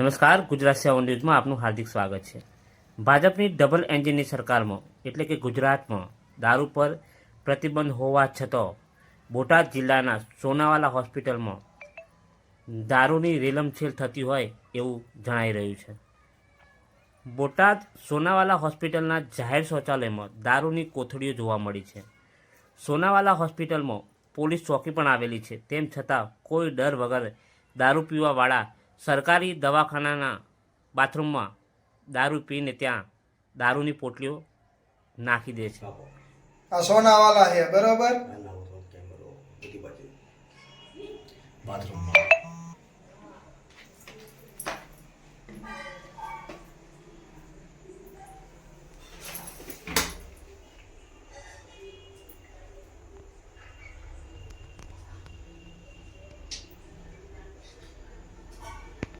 નમસ્કાર, ગુજરાત સેવન ન્યૂઝમાં આપનું હાર્દિક સ્વાગત છે. ભાજપની ડબલ એન્જિનની સરકારમાં, એટલે કે ગુજરાતમાં, દારૂ પર પ્રતિબંધ હોવા છતાં, બોટાદ જિલ્લાના સોનાવાલા હોસ્પિટલમાં દારૂની રેલમછેલ થતી હોય એવું જણાઈ રહ્યું છે. બોટાદ સોનાવાલા હોસ્પિટલના જાહેર શૌચાલયમાં દારૂની કોથળીઓ જોવા મળી છે. સોનાવાલા હોસ્પિટલમાં પોલીસ ચોકી પણ આવેલી છે. તેમ છતાં કોઈ ડર વગર દારૂ પીવાવાળા સરકારી દવાખાનાના બાથરૂમમાં દારૂ પીને ત્યાં દારૂની પોટલીઓ નાખી દે છે. આ સોનાવાલા છે બરોબર? બાથરૂમમાં.